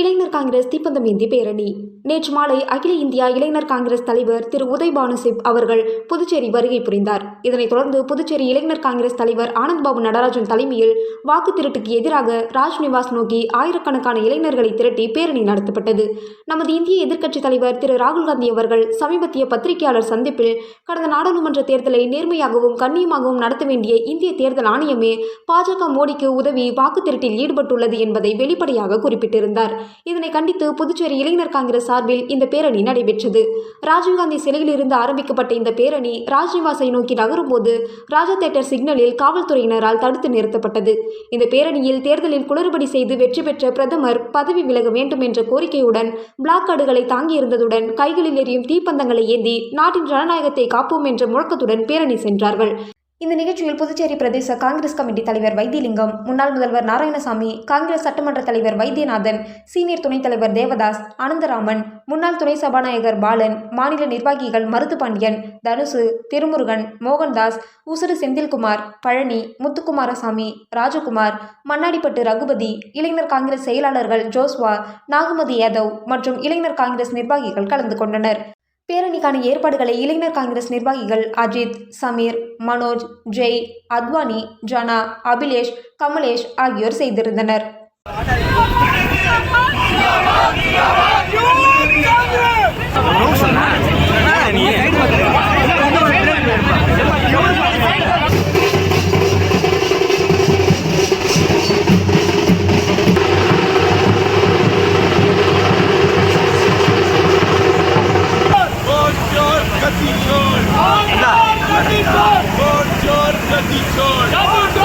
இளைஞர் காங்கிரஸ் தீப்பந்தமேந்தி பேரணி. நேற்று மாலை அகில இந்தியா இளைஞர் காங்கிரஸ் தலைவர் திரு உதய் பானுசிப் அவர்கள் புதுச்சேரி வருகை புரிந்தார். இதனைத் தொடர்ந்து புதுச்சேரி இளைஞர் காங்கிரஸ் தலைவர் ஆனந்த்பாபு நடராஜன் தலைமையில் வாக்கு திருட்டுக்கு எதிராக ராஜ்நிவாஸ் நோக்கி ஆயிரக்கணக்கான இளைஞர்களை திரட்டி பேரணி நடத்தப்பட்டது. நமது இந்திய எதிர்க்கட்சித் தலைவர் திரு ராகுல் காந்தி அவர்கள் சமீபத்திய பத்திரிகையாளர் சந்திப்பில் கடந்த நாடாளுமன்ற தேர்தலை நேர்மையாகவும் கண்ணியமாகவும் நடத்த வேண்டிய இந்திய தேர்தல் ஆணையமே பாஜக மோடிக்கு உதவி வாக்கு திருட்டில் ஈடுபட்டுள்ளது என்பதை வெளிப்படையாக குறிப்பிட்டிருந்தார். இதனை கண்டித்து புதுச்சேரி இளைஞர் காங்கிரஸ் சார்பில் இந்த பேரணி நடைபெற்றது. ராஜீவ்காந்தி சிலையில் இருந்து ஆரம்பிக்கப்பட்ட இந்த பேரணி ராஜ்நிவாசை நோக்கி நகரும்போது ராஜா தேட்டர் சிக்னலில் காவல்துறையினரால் தடுத்து நிறுத்தப்பட்டது. இந்த பேரணியில் தேர்தலில் குளறுபடி செய்து வெற்றி பெற்ற பிரதமர் பதவி விலக வேண்டும் என்ற கோரிக்கையுடன் பிளாக் கார்டுகளை தாங்கியிருந்ததுடன் கைகளில் எரியும் தீப்பந்தங்களை ஏந்தி நாட்டின் ஜனநாயகத்தை காப்போம் என்ற முழக்கத்துடன் பேரணி சென்றார்கள். இந்த நிகழ்ச்சியில் புதுச்சேரி பிரதேச காங்கிரஸ் கமிட்டி தலைவர் வைத்தியலிங்கம் முன்னாள் முதல்வர் நாராயணசாமி காங்கிரஸ் சட்டமன்ற தலைவர் வைத்தியநாதன் சீனியர் துணைத் தலைவர் தேவதாஸ் ஆனந்தராமன் முன்னாள் துணை சபாநாயகர் பாலன் மாநில நிர்வாகிகள் மருது பாண்டியன் தனுசு திருமுருகன் மோகன்தாஸ் உசுறு செந்தில்குமார் பழனி முத்துக்குமாரசாமி ராஜகுமார் மண்ணாடிப்பட்டு ரகுபதி இளைஞர் காங்கிரஸ் செயலாளர்கள் ஜோஸ்வா நாகமதி யாதவ் மற்றும் இளைஞர் காங்கிரஸ் நிர்வாகிகள் கலந்து கொண்டனர். பேரணிக்கான ஏற்பாடுகளை இளைஞர் காங்கிரஸ் நிர்வாகிகள் அஜித் சமீர் மனோஜ் ஜெய் அத்வானி ஜனா அபிலேஷ் கமலேஷ் ஆகியோர் செய்திருந்தனர். কিশোর কিশোর